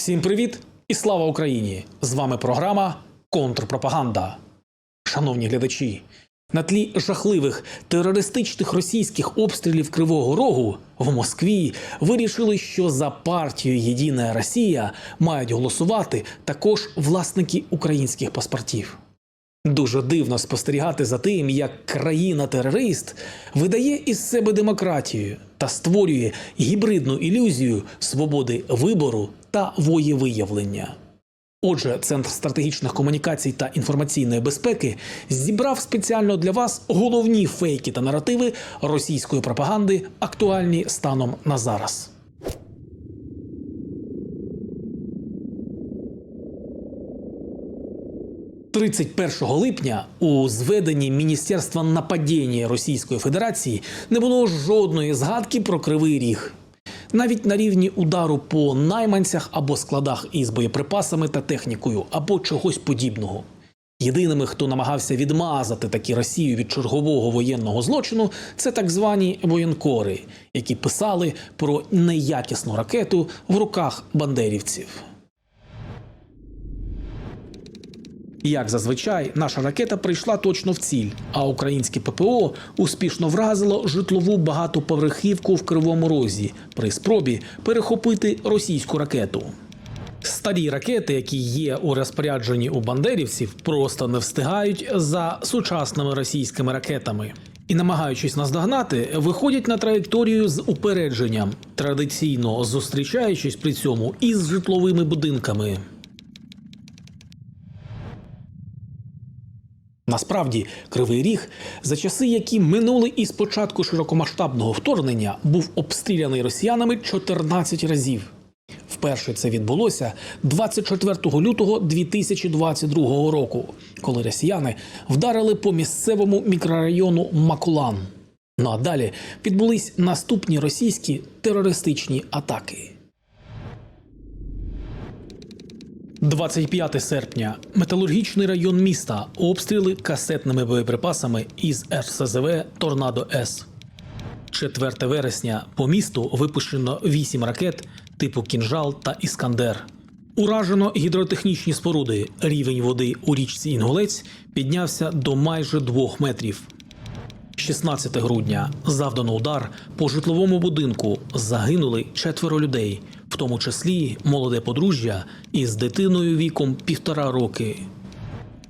Всім привіт і слава Україні! З вами програма Контрпропаганда. Шановні глядачі, на тлі жахливих терористичних російських обстрілів Кривого Рогу в Москві вирішили, що за партію Єдина Росія мають голосувати також власники українських паспортів. Дуже дивно спостерігати за тим, як країна-терорист видає із себе демократію та створює гібридну ілюзію свободи вибору та воєвиявлення. Отже, Центр стратегічних комунікацій та інформаційної безпеки зібрав спеціально для вас головні фейки та наративи російської пропаганди, актуальні станом на зараз. – 31 липня у зведенні Міністерства нападіння Російської Федерації не було жодної згадки про кривий ріг. Навіть на рівні удару по найманцях або складах із боєприпасами та технікою, або чогось подібного. Єдиними, хто намагався відмазати такі Росію від чергового воєнного злочину, це так звані воєнкори, які писали про неякісну ракету в руках бандерівців. Як зазвичай, наша ракета прийшла точно в ціль, а українське ППО успішно вразило житлову багатоповерхівку в Кривому Розі при спробі перехопити російську ракету. Старі ракети, які є у розпорядженні у бандерівців, просто не встигають за сучасними російськими ракетами. І, намагаючись наздогнати, виходять на траєкторію з упередженням, традиційно зустрічаючись при цьому із житловими будинками. Насправді, Кривий Ріг, за часи, які минули із початку широкомасштабного вторгнення, був обстріляний росіянами 14 разів. Вперше це відбулося 24 лютого 2022 року, коли росіяни вдарили по місцевому мікрорайону Макулан. Ну а далі відбулись наступні російські терористичні атаки. 25 серпня. Металургічний район міста. Обстріли касетними боєприпасами із РСЗВ Торнадо С. 4 вересня по місту випущено 8 ракет типу Кінжал та Іскандер. Уражено гідротехнічні споруди. Рівень води у річці Інгулець піднявся до майже 2 метрів. 16 грудня завдано удар по житловому будинку. Загинули четверо людей, тому числі молоде подружжя із дитиною віком півтора роки.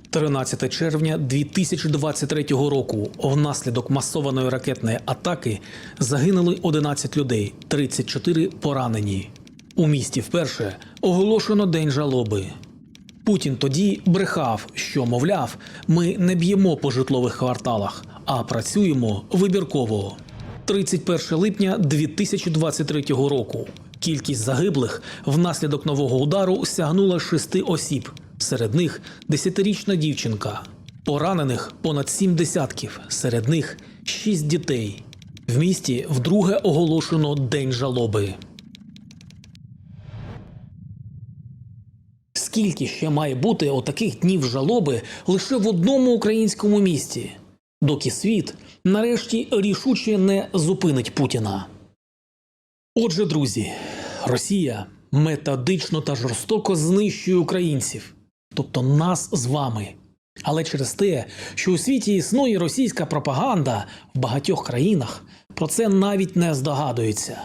13 червня 2023 року внаслідок масованої ракетної атаки загинули 11 людей, 34 поранені. У місті вперше оголошено день жалоби. Путін тоді брехав, що мовляв, ми не б'ємо по житлових кварталах, а працюємо вибірково. 31 липня 2023 року. Кількість загиблих внаслідок нового удару сягнула шести осіб. Серед них десятирічна дівчинка. Поранених понад сім десятків. Серед них шість дітей. В місті вдруге оголошено день жалоби. Скільки ще має бути отаких днів жалоби лише в одному українському місті, доки світ нарешті рішуче не зупинить Путіна. Отже, друзі, Росія методично та жорстоко знищує українців, тобто нас з вами. Але через те, що у світі існує російська пропаганда в багатьох країнах, про це навіть не здогадуються.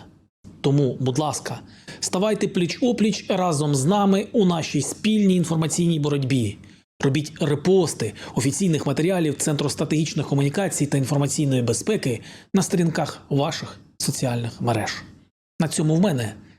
Тому, будь ласка, ставайте пліч опліч разом з нами у нашій спільній інформаційній боротьбі. Робіть репости офіційних матеріалів Центру стратегічних комунікацій та інформаційної безпеки на сторінках ваших соціальних мереж. На цьому в мене